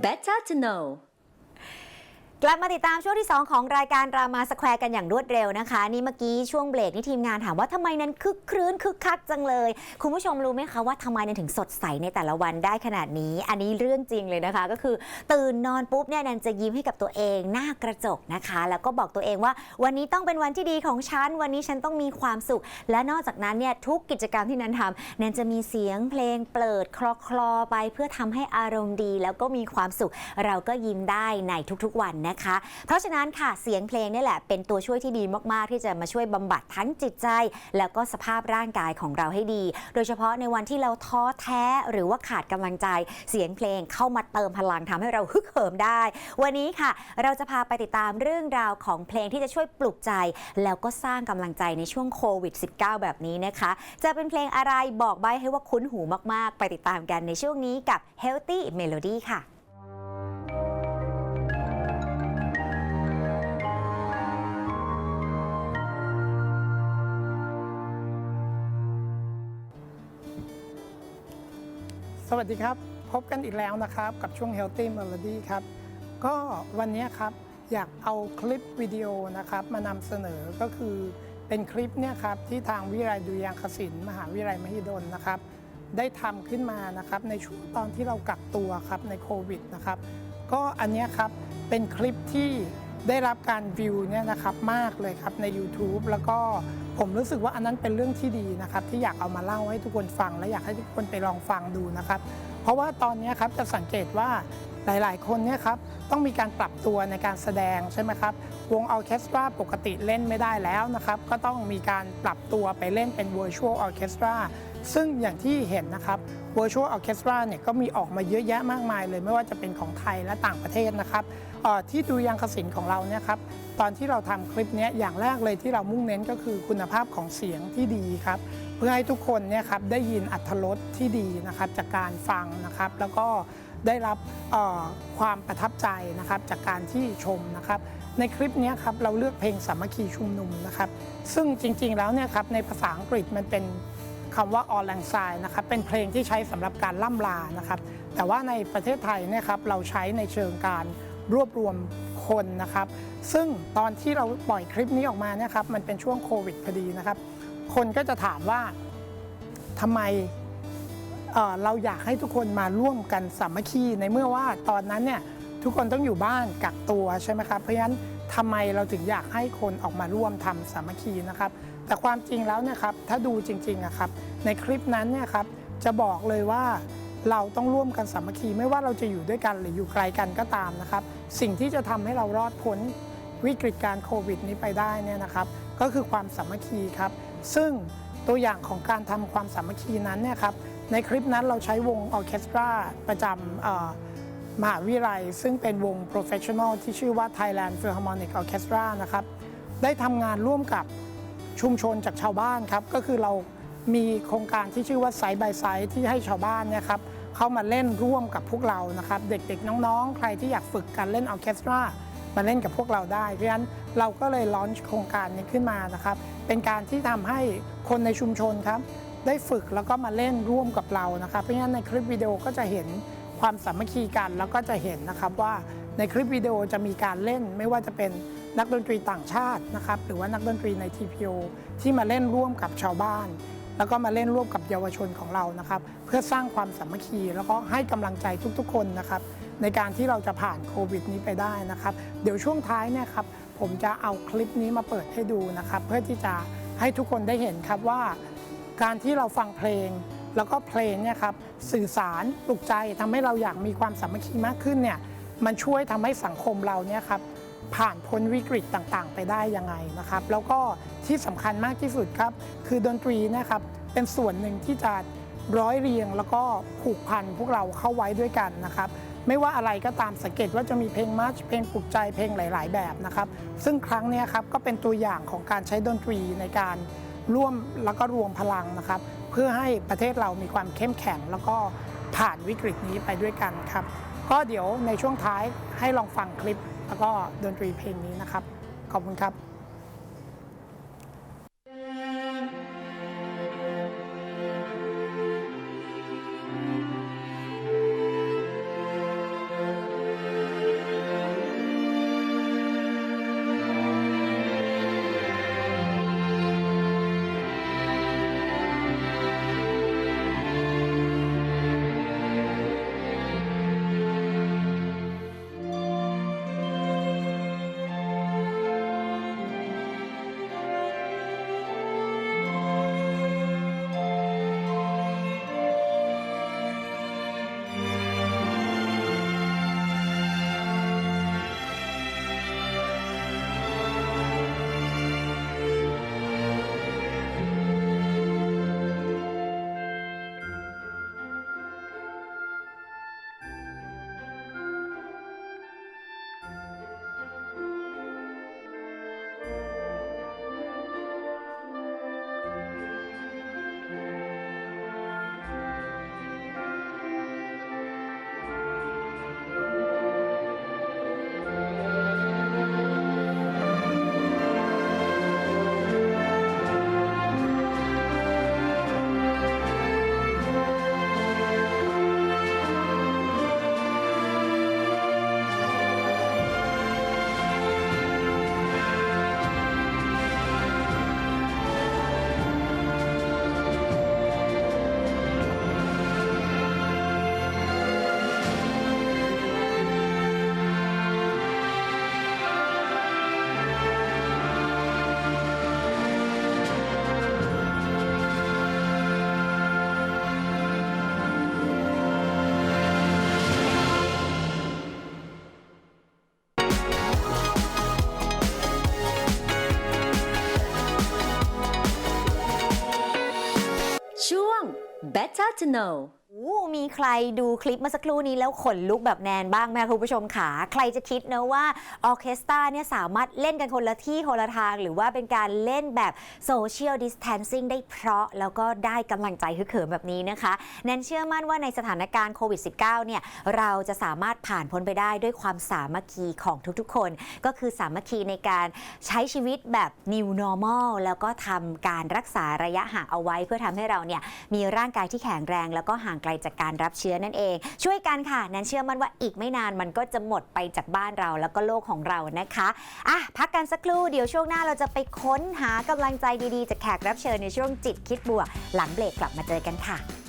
Better to know กลับมาติดตามช่วงที่ 2 ของรายการรามาสแควร์กันอย่างรวดเร็วนะคะ นี่เมื่อกี้ช่วงเบรกนี่ทีมงานถามว่าทำไมนั้นคึกครื้นคึกคักจังเลย คุณผู้ชมรู้ไหมคะว่าทำไมนั้นถึงสดใสในแต่ละวันได้ขนาดนี้ อันนี้เรื่องจริงเลยนะคะ ก็คือตื่นนอนปุ๊บเนี่ยนันจะยิ้มให้กับตัวเองหน้ากระจกนะคะ แล้วก็บอกตัวเองว่า วันนี้ต้องเป็นวันที่ดีของฉัน วันนี้ฉันต้องมีความสุข และนอกจากนั้นเนี่ยทุกกิจกรรมที่นันทำนันจะมีเสียงเพลงเปิดคลอคลอๆไป เพื่อทำให้อารมณ์ดี แล้วก็มีความสุข เราก็ยิ้มได้ในทุกๆวันนะคะ เพราะฉะนั้นค่ะเสียงเพลงนี่แหละเป็นตัวช่วยที่ดีมากๆ ที่จะมาช่วยบำบัดทั้งจิตใจ แล้วก็สภาพร่างกายของเราให้ดี โดยเฉพาะในวันที่เราท้อแท้หรือว่าขาดกำลังใจเสียงเพลงเข้ามาเติมพลังทำให้เราฮึกเหิมได้ วันนี้ค่ะ เราจะพาไปติดตามเรื่องราวของเพลงที่จะช่วยปลุกใจ แล้วก็สร้างกำลังใจในช่วงโควิด -19 แบบนี้นะคะ จะเป็นเพลงอะไรบอกใบ้ให้ว่าคุ้นหูมาก ๆ ไปติดตามกันในช่วงนี้กับ Healthy Melody ค่ะ สวัสดีครับ พบกันอีกแล้วนะครับ กับช่วง Healthy Melody ครับ ก็วันนี้ครับ อยากเอาคลิปวิดีโอนะครับ มานำเสนอก็คือเป็นคลิปเนี่ยครับ ที่ทางวิทยาลัยดุริยางคศิลป์มหาวิทยาลัยมหิดลนะครับ ได้ทำขึ้นมานะครับ ในช่วงตอนที่เรากักตัวครับในโควิดนะครับ ก็อันเนี้ยครับเป็นคลิปที่ ได้รับการวิวเนี่ยนะครับมากเลยครับใน YouTube แล้วก็ผมรู้สึกว่าอันนั้นเป็นเรื่องที่ดีนะครับ ที่อยากเอามาเล่าให้ทุกคนฟัง และอยากให้ทุกคนไปลองฟังดูนะครับ เพราะว่าตอนนี้ครับจะสังเกตว่า หลายๆ คนเนี่ยครับต้องมีการปรับตัวในการแสดงใช่ไหมครับวงออเคสตราปกติเล่นไม่ได้แล้วนะครับก็ต้องมีการปรับตัวไปเล่นเป็น Virtual Orchestra ซึ่งอย่างที่เห็นนะครับ Virtual Orchestra เนี่ยก็มีออกมาเยอะแยะมากมายเลยไม่ว่าจะเป็นของไทยและต่างประเทศนะครับที่ดูยังคศิลป์ของเราเนี่ยครับตอนที่เราทำคลิปนี้อย่างแรกเลยที่เรามุ่งเน้นก็คือคุณภาพของเสียงที่ดีครับเพื่อให้ทุกคนเนี่ยครับได้ยินอัธรสที่ดีนะครับจากการฟังนะครับ แล้วก็ ได้รับความประทับใจนะครับจากการที่ชมนะครับ ในคลิปนี้ครับเราเลือกเพลงสามัคคีชุมนุมนะครับ ซึ่งจริงๆแล้วเนี่ยครับในภาษาอังกฤษมันเป็นคำว่า all lang syne นะครับเป็นเพลงที่ใช้สำหรับการล่ำลานะครับ แต่ว่าในประเทศไทยเนี่ยครับเราใช้ในเชิงการรวบรวมคนนะครับ ซึ่งตอนที่เราปล่อยคลิปนี้ออกมาเนี่ยครับมันเป็นช่วงโควิดพอดีนะครับ คนก็จะถามว่าทำไม เราอยากให้ทุกคนมาร่วมกันสามัคคีในเมื่อว่าตอนนั้นเนี่ยทุกคนต้องอยู่บ้านกักตัวใช่ไหมครับเพราะฉะนั้นทำไมเราถึงอยากให้คนออกมาร่วมทำสามัคคีนะครับ แต่ความจริงแล้วเนี่ยครับถ้าดูจริงๆอะครับในคลิปนั้นเนี่ยครับจะบอกเลยว่าเราต้องร่วมกันสามัคคีไม่ว่าเราจะอยู่ด้วยกันหรืออยู่ไกลกันก็ตามนะครับ สิ่งที่จะทำให้เรารอดพ้นวิกฤตการโควิดนี้ไปได้เนี่ยนะครับก็คือความสามัคคีครับ ซึ่งตัวอย่างของการทำความสามัคคีนั้นเนี่ยครับ ในคลิปนั้นเราใช้วงออเคสตราประจำมหาวิทยาลัย ซึ่งเป็นวง professional ที่ชื่อว่า Thailand Philharmonic Orchestra นะครับ ได้ทำงานร่วมกับชุมชนจากชาวบ้านครับ ก็คือเรามีโครงการที่ชื่อว่าไซส์บายไซส์ที่ให้ชาวบ้านเนี่ยครับเข้ามาเล่นร่วมกับพวกเรานะครับ เด็กๆ น้องๆ ใครที่อยากฝึกการเล่นออเคสตรามาเล่นกับพวกเราได้ เพราะฉะนั้นเราก็เลยลอนช์โครงการนี้ขึ้นมานะครับ เป็นการที่ทำให้คนในชุมชนครับ ได้ฝึกแล้วก็มาเล่นร่วมกับเรานะครับเพราะฉะนั้นในคลิปวิดีโอก็จะเห็นความสามัคคีกันแล้วก็จะเห็นนะครับว่าในคลิปวิดีโอจะมีการเล่นไม่ว่าจะเป็นนักดนตรีต่างชาตินะครับหรือว่านักดนตรีใน TPO ที่มาเล่นร่วมกับชาวบ้าน แล้วก็มาเล่นร่วมกับเยาวชนของเรานะครับ เพื่อสร้างความสามัคคีแล้วก็ให้กำลังใจทุกๆ คนนะครับ ในการที่เราจะผ่านโควิดนี้ไปได้นะครับ เดี๋ยวช่วงท้ายเนี่ยครับผมจะเอาคลิปนี้มาเปิดให้ดูนะครับ เพื่อที่จะให้ทุกคนได้เห็นครับว่า การที่เราฟังเพลง แล้วก็เพลงเนี่ยครับสื่อสารปลุกใจทำให้เราอยากมีความสามัคคีมากขึ้นเนี่ยมันช่วยทำให้สังคมเราเนี่ยครับผ่านพ้นวิกฤตต่างๆ ไปได้ยังไงนะครับ แล้วก็ที่สำคัญมากที่สุดครับ คือดนตรีนะครับเป็นส่วนหนึ่งที่จะร้อยเรียงแล้วก็ผูกพันพวกเราเข้าไว้ด้วยกันนะครับ ไม่ว่าอะไรก็ตามสังเกตว่าจะมีเพลงมาร์ชเพลงปลุกใจเพลงหลาย ๆ แบบนะครับ ซึ่งครั้งเนี้ยครับก็เป็นตัวอย่างของการใช้ดนตรีในการ ร่วมแล้วก็รวมพลังนะครับ เพื่อให้ประเทศเรามีความเข้มแข็ง แล้วก็ผ่านวิกฤตนี้ไปด้วยกันครับ ก็เดี๋ยวในช่วงท้ายให้ลองฟังคลิป แล้วก็ดนตรีเพลงนี้นะครับ ขอบคุณครับ Better to know มีใครดูคลิปเมื่อสักครู่นี้แล้วขนลุกแบบแนนบ้างไหมคุณผู้ชมขาใครจะคิดนะว่าออเคสตราเนี่ยสามารถเล่นกันคนละที่คนละทาง หรือว่าเป็นการเล่นแบบโซเชียลดิส a ทนซิ่งได้เพราะแล้วก็ได้กำลังใจฮึกเหิมแบบนี้นะคะแนนเชื่อมั่นว่าในสถานการณ์โควิด -19 เนี่ยเราจะสามารถผ่านพ้นไปได้ด้วยความสามัคคีของทุกๆ คน ก็คือสามัคคีในการใช้ชีวิตแบบ new normal แล้วก็ทำการรักษาระยะห่างเอาไว้ เพื่อทำให้เราเนี่ยมีร่างกายที่แข็งแรงแล้วก็ห่างกลจากการรับเชื้อนั่นเอง ช่วยกันค่ะแนนเชื่อมั่นว่าอีกไม่นานมันก็จะหมดไปจากบ้านเราแล้วก็โลกของเรานะคะอะพักกันสักครู่เดี๋ยวช่วงหน้าเราจะไปค้นหากำลังใจดีๆ จากแขกรับเชิญในช่วงจิตคิดบวก หลังเบรกกลับมาเจอกันค่ะ